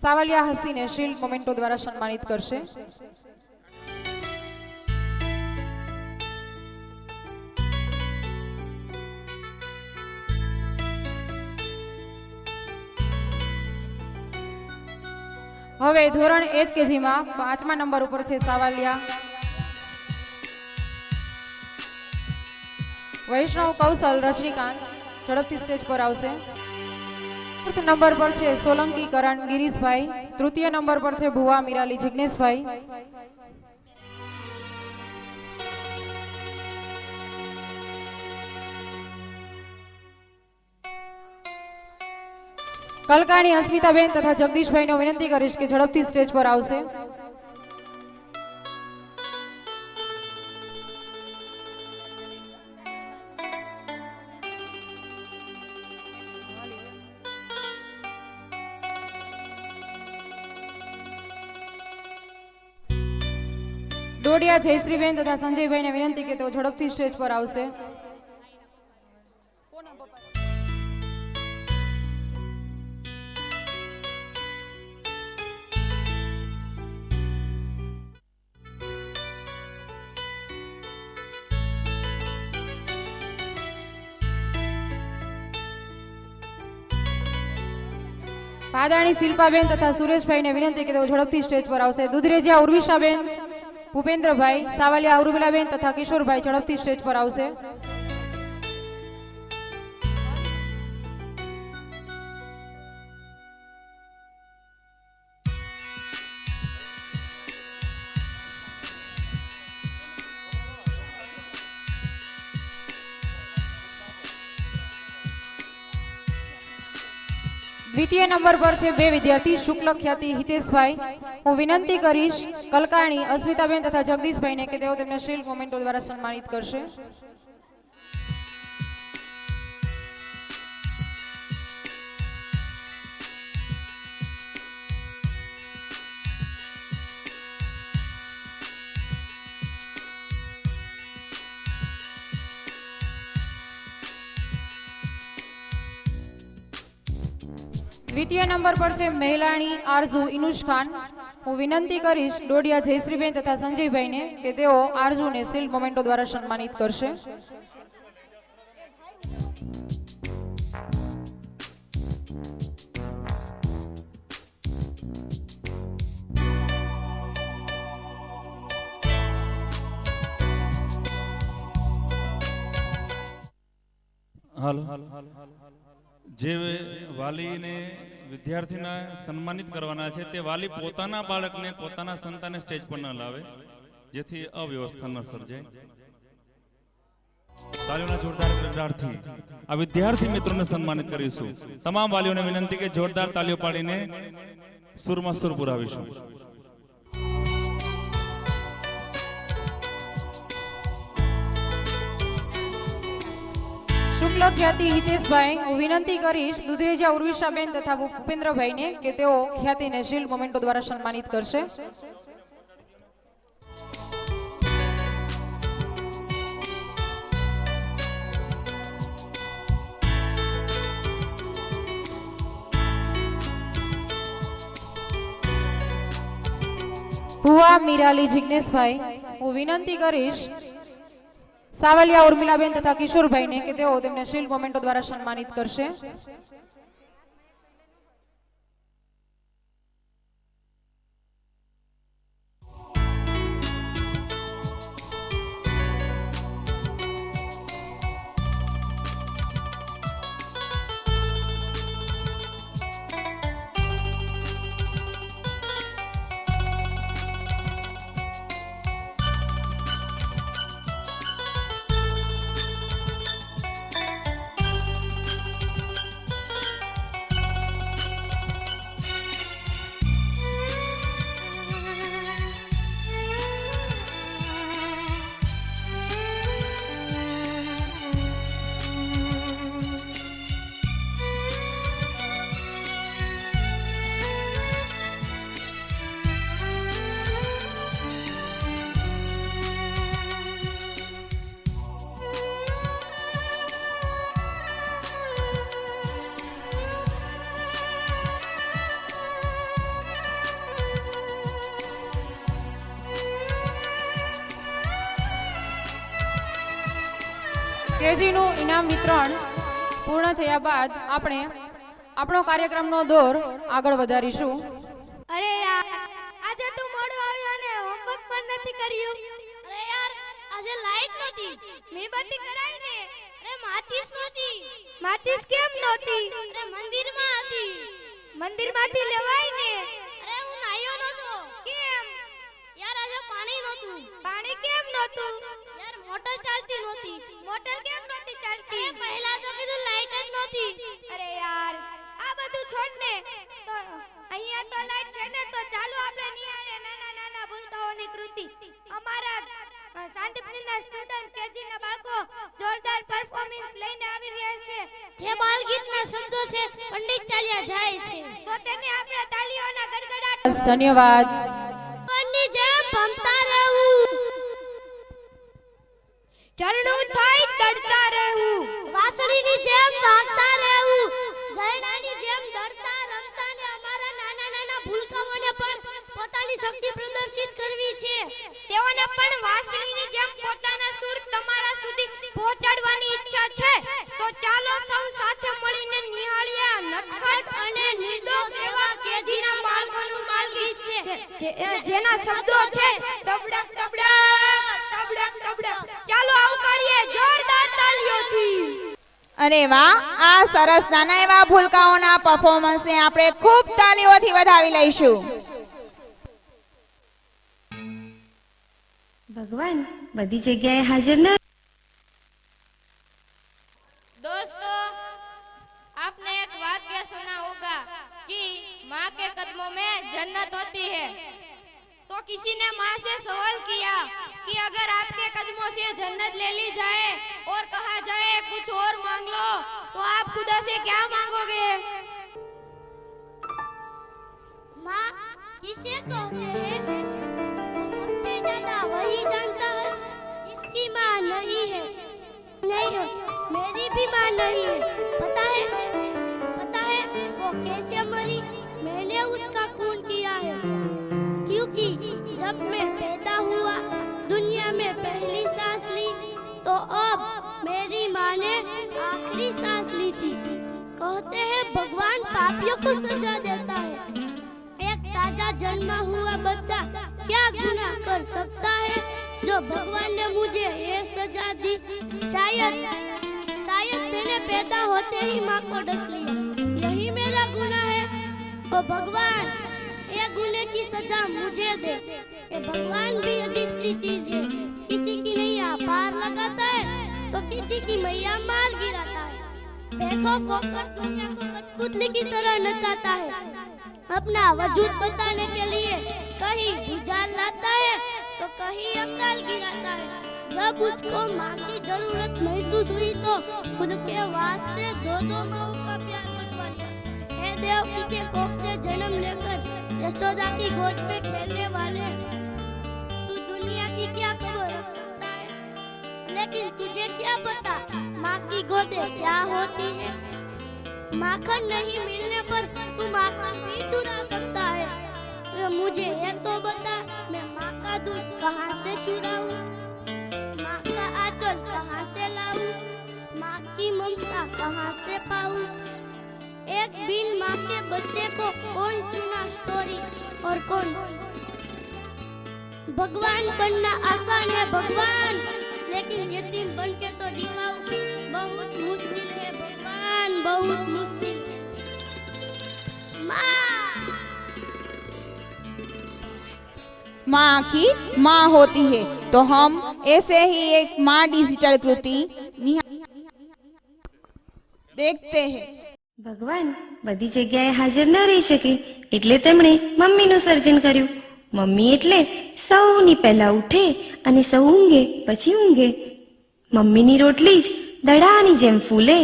Savaliya હસ્તીને shield memento દ્વારા સન્માનિત કરશે. હવે ધોરણ એચ કેજીમાં પાંચમા નંબર ઉપર છે સાવલિયા. વૈષ્ણવ કૌશલ રજનીકાંત ઝડપથી સ્ટેજ પર આવશે. ચોથા નંબર પર છે સોલંકી કરણ ગિરીશભાઈ. તૃતીય નંબર પર છે ભુવા મિરાલી જિગ્નેશભાઈ. કલકાણી અસ્મિતાબેન તથા જગદીશભાઈને વિનંતી કરીશ કે ઝડપથી સ્ટેજ પર આવશે. ડોડિયા જયશ્રીબેન તથા સંજયભાઈને વિનંતી કે તેઓ ઝડપથી સ્ટેજ પર આવશે. પાદાણી શિલ્પાબેન તથા સુરેશભાઈને વિનંતી કે તેઓ ઝડપથી સ્ટેજ પર આવશે. દુધરેજિયા ઉર્વિશાબેન. ભૂપેન્દ્રભાઈ સાવલિયા ઉર્મિલાબેન તથા કિશોરભાઈ ઝડપથી સ્ટેજ પર આવશે. દ્વિતીય નંબર પર છે બે વિદ્યાર્થી, શુક્લ ખ્યાતિ હિતેશભાઈ. હું વિનંતી કરીશ કલકાણી, અસ્મિતાબેન તથા જગદીશભાઈને કે તેઓ તેમને શિલ્ડ મોમેન્ટો દ્વારા સન્માનિત કરશે. દ્વિતીય નંબર પર છે મહેલાણી આરઝુ ઇનુશ ખાન. હું વિનંતી કરીશ ડોડિયા જયશ્રીબેન તથા સંજયભાઈને કે તેઓ આરઝુને શિલ્ડ મોમેન્ટો દ્વારા સન્માનિત કરશે. હાલો. જે વાલીને વિદ્યાર્થીને સન્માનિત કરવાના છે, તે વાલી પોતાના બાળકને, પોતાના સંતાને સ્ટેજ પર ન લાવે, જેથી અવ્યવસ્થા ન સર્જાય. તાલીઓના જોરદાર ગડગડાટથી આ વિદ્યાર્થી મિત્રોને સન્માનિત કરીશું. તમામ વાલીઓને વિનંતી કે જોરદાર તાલીઓ પાડીને સુરમાં સુર પુરાવીશું. શુક્લ ખ્યાતિ હિતેશભાઈ હું વિનંતી કરીશ દુધરેજા ઉર્વિશાબેન તથા ભૂપેન્દ્રભાઈને કે તેઓ ખ્યાતિને શિલ્ડ મોમેન્ટો દ્વારા સન્માનિત કરશે. ભુવા મિરાલી જિગ્નેશભાઈ, હું વિનંતી કરીશ સાવલિયા ઉર્મિલાબેન તથા કિશોરભાઈને કે તેઓ તેમને શિલ્ડ મોમેન્ટો દ્વારા સન્માનિત કરશે. કેજીનું ઇનામ વિતરણ પૂર્ણ થયા બાદ આપણે આપણો કાર્યક્રમનો દોર આગળ વધારીશું. અરે યાર આજે તું મોડું આવ્યો અને હોમવર્ક પણ નથી કર્યું. અરે યાર આજે લાઈટ નહોતી. મીણબત્તી કરાવી ને? અરે માચીસ નહોતી. માચીસ કેમ નહોતી? અરે મંદિરમાં હતી. મંદિરમાંથી લેવાય ને? અરે હું નાયો નહોતો. કેમ? યાર આજે પાણી નહોતું. પાણી કેમ નહોતું? મોટર ચાલતી નહોતી. મોટર કેમ નહોતી ચાલતી? અરે પહેલા તો કીધું લાઈટ જ નહોતી. અરે યાર આ બધું છોડ ને. તો અહીંયા તો લાઈટ છે ને તો ચાલો આપણે નિહાળીએ નાના નાના ભૂલકાઓની કૃતિ. અમારા શાંતિપુરીના સ્ટુડન્ટ કેજી ના બાળકો જોરદાર પરફોર્મન્સ લઈને આવી રહ્યા છે. જે બાલગીતના શબ્દો છે પંડિત ચાલ્યા જાય છે. તો તેને આપણે તાળીઓના ગડગડાટ ધન્યવાદ. પંડિત જેમ ભમતા ચરણું થઈ તડતા રહેવું. વાસળીની જેમ વાગતા રહેવું. ઝરણાની જેમ દડતા રમતા ને અમારા નાના નાના ભૂલકાઓને પણ પોતાની શક્તિ પ્રદર્શિત કરવી છે. તેઓને પણ વાસળીની જેમ પોતાના સુર તમારા સુધી પહોંચાડવાની ઈચ્છા છે. તો ચાલો સૌ સાથે મળીને નિહાળીએ નટખટ અને નિર્દોષ એવા કેજીના બાળકોનું બાલગીત છે. જેના શબ્દો છે તબડક અરે વાહ આ સરસ નાના એવા ભૂલકાઓના પરફોર્મન્સને આપણે ખૂબ તાલીઓથી વધાવી લઈશું. ભગવાન બધી જગ્યાએ હાજર ના દોસ્તો આપને એક વાક્ય સુના હોગા કે માં કે કદમો મેં જન્નત હોતી હૈ. तो किसी ने माँ से सवाल किया कि अगर आपके कदमों से जन्नत ले ली जाए और कहा जाए कुछ और मांग लो तो आप खुदा से क्या मांगोगे? माँ, किसे कहते हैं सबसे ज़्यादा वही जानता है जिसकी माँ नहीं है। नहीं है, मेरी भी माँ नहीं है। पता है? पता है वो कैसे मरी? मैंने उसका खून किया है। क्योंकि जब मैं पैदा हुआ, दुनिया में पहली सांस ली तो अब मेरी माँ ने आखिरी सांस ली थी। कहते हैं, भगवान पापियों को सजा देता है। एक ताज़ा जन्मा हुआ बच्चा क्या गुनाह कर सकता है, जो भगवान ने मुझे ये सजा दी? शायद शायद मैंने पैदा होते ही माँ को डस लिया। यही मेरा गुनाह है। ओ भगवान गुने की सजा मुझे दे। ये भगवान भी अजीब सी चीज़ है। किसी की नैया पार लगाता है तो किसी की मैया मार गिराता है। बेखौफ होकर दुनिया को कठपुतली की तरह नचाता है। अपना वजूद बताने के लिए कहीं भुजाल लाता है तो कहीं अकाल गिराता है। जब उसको माँ की ज़रूरत महसूस हुई तो खुद के वास्ते दो दो माओ का प्यार बंटवा लिया। हे देवकी के कोख से जन्म यशोदा की गोद में खेलने वाले तू दुनिया की क्या खबर रख सकता है? लेकिन तुझे क्या पता, माँ की गोदे क्या होती है? माखन नहीं मिलने पर तू माखन भी चुरा सकता है। मुझे ये तो बता, मैं माँ का दूध कहाँ से का आंचल कहाँ से लाऊं? माँ की ममता कहाँ से पाऊँ? एक बिन माँ के बच्चे को कौन चुना स्टोरी और कौन? भगवान बनना आसान है, भगवान। लेकिन यतीम बन के तो दिखाओ, बहुत मुश्किल है, भगवान, बहुत मुश्किल माँ। आखिर माँ होती है तो हम ऐसे ही एक माँ डिजिटल कृति देखते हैं। ભગવાન, બધી જગ્યાએ હાજર ન રહી શકે એટલે તેમણે મમ્મીનું સર્જન કર્યું. મમ્મી એટલે સૌની પહેલા ઉઠે અને સૌ ઊંઘે, પછી ઊંઘે. મમ્મીની રોટલી જ દડાની જેમ ફૂલે.